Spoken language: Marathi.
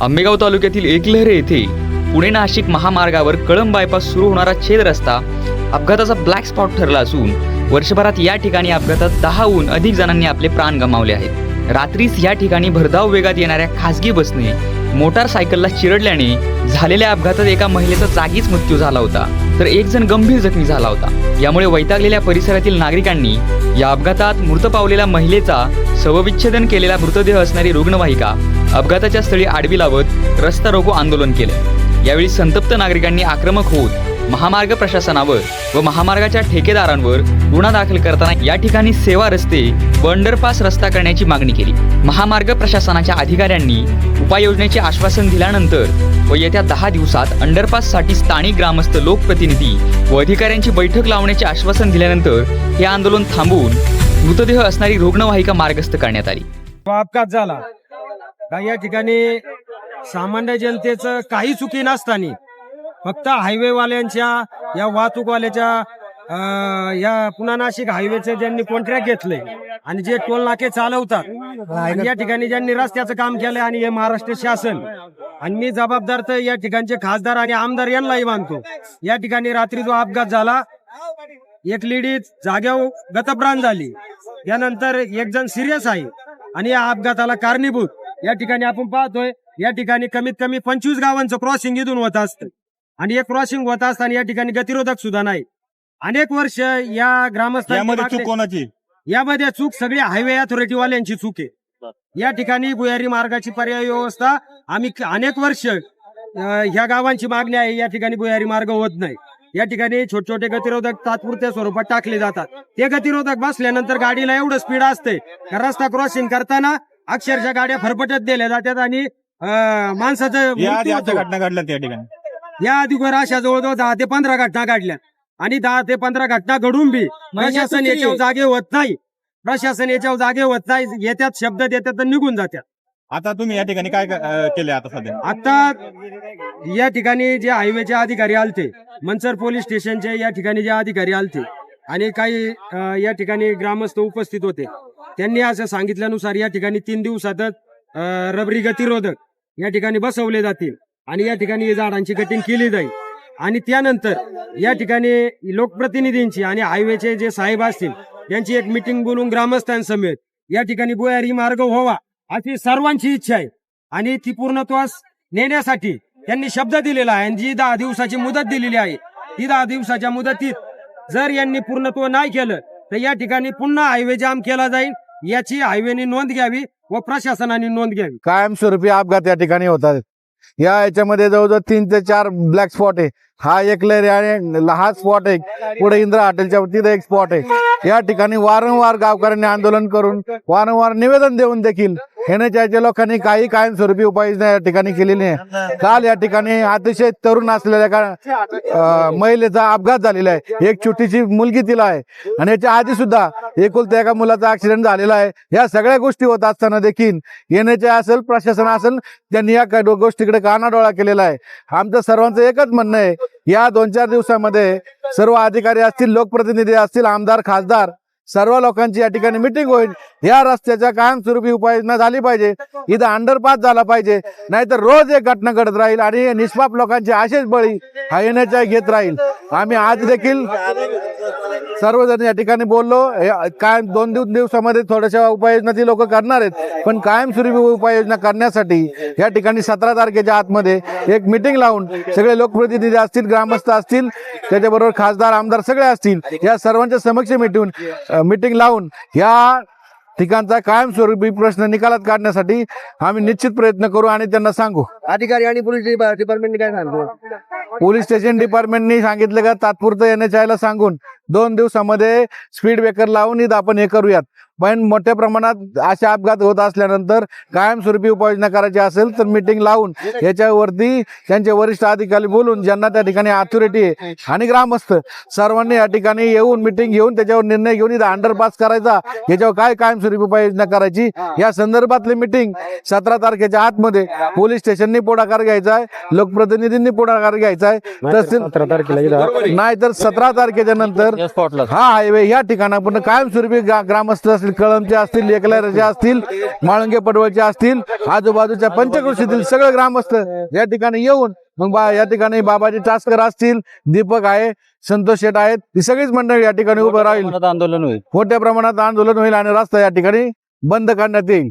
आंबेगाव तालुक्यातील एकलहरे येथे पुणे नाशिक महामार्गावर कळंब बायपास सुरू होणारा छेद रस्ता अपघाताचा ब्लॅक स्पॉट ठरला असून वर्षभरात या ठिकाणी अपघातात दहाहून अधिक जणांनी आपले प्राण गमावले आहेत. रात्रीच या ठिकाणी भरधाव वेगात येणाऱ्या खासगी बसने मोटारसायकलला चिरडल्याने झालेल्या अपघातात एका महिलेचा जागीच मृत्यू झाला होता तर एक जण गंभीर जखमी झाला होता. यामुळे वैतागलेल्या परिसरातील नागरिकांनी या अपघातात मृत पावलेल्या महिलेचा शवविच्छेदन केलेला मृतदेह असणारी रुग्णवाहिका अपघाताच्या स्थळी आडवी लावत रस्ता रोको आंदोलन केलं. यावेळी संतप्त नागरिकांनी आक्रमक होत महामार्ग प्रशासनावर व महामार्गाच्या ठेकेदारांवर गुन्हा दाखल करताना या ठिकाणी सेवा रस्ते व अंडरपास रस्ता करण्याची मागणी केली. महामार्ग प्रशासनाच्या अधिकाऱ्यांनी उपाययोजनेचे आश्वासन दिल्यानंतर व येत्या दहा दिवसात अंडरपाससाठी स्थानिक ग्रामस्थ लोकप्रतिनिधी व अधिकाऱ्यांची बैठक लावण्याचे आश्वासन दिल्यानंतर हे आंदोलन थांबवून मृतदेह असणारी रुग्णवाहिका मार्गस्थ करण्यात आली. अपघात झाला. का या ठिकाणी सामान्य जनतेचं काही चुकी नसताना फक्त हायवेवाल्यांच्या या वाहतूकवाल्याच्या अं, या पुन्हा नाशिक हायवेचे ज्यांनी कॉन्ट्रॅक्ट घेतले आणि जे टोल नाके चालवतात आणि या ठिकाणी ज्यांनी रस्त्याचं काम केलं आणि हे महाराष्ट्र शासन आणि मी जबाबदार तर या ठिकाणचे खासदार आणि आमदार यांनाही मानतो. या ठिकाणी रात्री जो अपघात झाला एक लेडीज जाग्यावर गतप्राण झाली. त्यानंतर एक जण सिरियस आहे आणि या अपघाताला कारणीभूत या ठिकाणी आपण पाहतोय या ठिकाणी कमीत कमी पंचवीस गावांचं क्रॉसिंग इथून होत असतं. आणि हे क्रॉसिंग होत असताना या ठिकाणी गतिरोधक सुद्धा नाही. अनेक वर्ष या ग्रामस्थांनी यामध्ये चूक मागणी- कोणाची? यामध्ये चूक सगळी हायवे अथॉरिटी वाल्यांची चूक आहे. या ठिकाणी भुयारी मार्गाची पर्याय व्यवस्था आम्ही अनेक वर्ष ह्या गावांची मागणी आहे या ठिकाणी भुयारी मार्ग होत नाही. या ठिकाणी छोटे छोटे गतिरोधक तात्पुरत्या स्वरूपात टाकले जातात. ते गतिरोधक बसल्यानंतर गाडीला एवढं स्पीड असते रस्ता क्रॉसिंग करताना अक्षरशः गाड्या फरफटत दिल्या जातात आणि अं, माणसाचं या मृत्यू होतो. घटना घडल्या त्या ठिकाणी. या अगोदर अशा जवळजवळ दहा ते पंधरा घटना घडल्या. आणि दहा ते पंधरा घटना घडून बी प्रशासन याच्यावर जागे होत नाही. प्रशासन याच्यावर जागे होत नाही. येत्यात शब्द देतात तर निघून जातात आता तुम्ही या ठिकाणी काय अं, केले आता सध्या? आता या ठिकाणी जे हायवेचे अधिकारी आलते मनसर पोलीस स्टेशनचे या ठिकाणी जे अधिकारी आलते आणि काही अं, या ठिकाणी ग्रामस्थ उपस्थित होते. त्यांनी असं सांगितल्यानुसार या ठिकाणी तीन दिवसातच रबरी गतिरोधक या ठिकाणी बसवले जातील आणि या ठिकाणी झाडांची कटिंग केली जाईल. आणि त्यानंतर या ठिकाणी लोकप्रतिनिधींची आणि हायवेचे जे साहेब असतील त्यांची एक मिटिंग बोलून ग्रामस्थांसमेत या ठिकाणी भुयारी मार्ग व्हावा अशी सर्वांची इच्छा आहे. आणि ती पूर्णत्वास नेण्यासाठी त्यांनी शब्द दिलेला आहे आणि जी दहा दिवसाची मुदत दिलेली आहे ती दहा दिवसाच्या मुदतीत जर यांनी पूर्णत्व नाही केलं तर या ठिकाणी पुन्हा हायवे जाम केला जाईल. याची हायवेने नोंद घ्यावी व प्रशासनाने नोंद घ्यावी. कायमस्वरूपी अपघात या ठिकाणी होतात. या याच्यामध्ये जवळजवळ तीन ते चार ब्लॅक स्पॉट आहे. हा एक लहरी आणि हा स्पॉट आहे. पुढे इंदिरा हॉटेलच्या तिथे एक स्पॉट आहे. या ठिकाणी वारंवार गावकऱ्यांनी आंदोलन करून वारंवार निवेदन देऊन देखील हेनेच्या लोकांनी काही कायमस्वरूपी उपाययोजना या ठिकाणी केलेली आहे काल या ठिकाणी अतिशय तरुण असलेल्या का महिलेचा अपघात झालेला आहे. एक छोटीशी मुलगी तिला आहे. आणि याच्या आधी सुद्धा एकुलत्या एका मुलाचा ऍक्सिडेंट झालेला आहे. या सगळ्या गोष्टी होत असताना देखील येण्याचे असेल प्रशासन असेल त्यांनी या गोष्टीकडे कानाडोळा केलेला आहे. आमचं सर्वांचं एकच म्हणणं आहे या दोन चार दिवसामध्ये सर्व अधिकारी असतील लोकप्रतिनिधी असतील आमदार खासदार सर्व लोकांची या ठिकाणी मिटिंग होईल. या रस्त्याच्या कायमस्वरूपी उपाययोजना झाली पाहिजे. इथं अंडरपास झाला पाहिजे. नाहीतर रोज एक घटना घडत राहील आणि निष्पाप लोकांचे आशेच बळी हा येण्याच्या घेत राहील. आम्ही आज देखील सर्वजण या ठिकाणी बोललो. कायम दोन दिवस दिवसामध्ये थोड्याशा उपाययोजना ती लोक करणार आहेत. पण कायमस्वरूपी उपाययोजना करण्यासाठी या ठिकाणी सतरा तारखेच्या आतमध्ये एक मिटिंग लावून सगळे लोकप्रतिनिधी असतील ग्रामस्थ असतील त्याच्याबरोबर खासदार आमदार सगळे असतील या सर्वांच्या समक्ष मिटून मिटिंग लावून या ठिकाणचा कायमस्वरूपी प्रश्न निकालात काढण्यासाठी आम्ही निश्चित प्रयत्न करू आणि त्यांना सांगू. अधिकारी आणि पोलीस डिपार्टमेंटने काय सांगतो पोलीस स्टेशन डिपार्टमेंटनी सांगितलं का तात्पुरतं एन एच आयला सांगून दोन दिवसामध्ये स्पीड ब्रेकर लावून इथं आपण हे करूयात. पण मोठ्या प्रमाणात असे अपघात होत असल्यानंतर कायमस्वरूपी उपाययोजना करायची असेल तर मीटिंग लावून याच्यावरती त्यांचे वरिष्ठ अधिकारी बोलून ज्यांना त्या ठिकाणी अथॉरिटी आहे आणि ग्रामस्थ सर्वांनी या ठिकाणी येऊन मीटिंग घेऊन त्याच्यावर निर्णय घेऊन इथं अंडरपास करायचा. याच्यावर काय कायमस्वरूपी उपाययोजना करायची? या संदर्भातली मीटिंग सतरा तारखेच्या आतमध्ये पोलीस स्टेशननी पुढाकार घ्यायचा आहे. लोकप्रतिनिधींनी पुढाकार घ्यायचा आहे. तहसील सतरा तारखेला नाही तर सतरा तारखेच्या नंतर हा हायवे या ठिकाणापर्यंत कायमस्वरूपी ग्रा- ग्रामस्थ असतील कळमचे असतील एकलऱ्याचे असतील माळंगे पडवळचे असतील आजूबाजूच्या पंचकृषीतील सगळे ग्रामस्थ या ठिकाणी येऊन मग बा या ठिकाणी बाबाजी टास्कर असतील दीपक आहे संतोष शेट आहेत ही सगळीच मंडळी या ठिकाणी उभं राहील. आंदोलन होईल. मोठ्या प्रमाणात आंदोलन होईल आणि रस्ता या ठिकाणी बंद करण्यात येईल.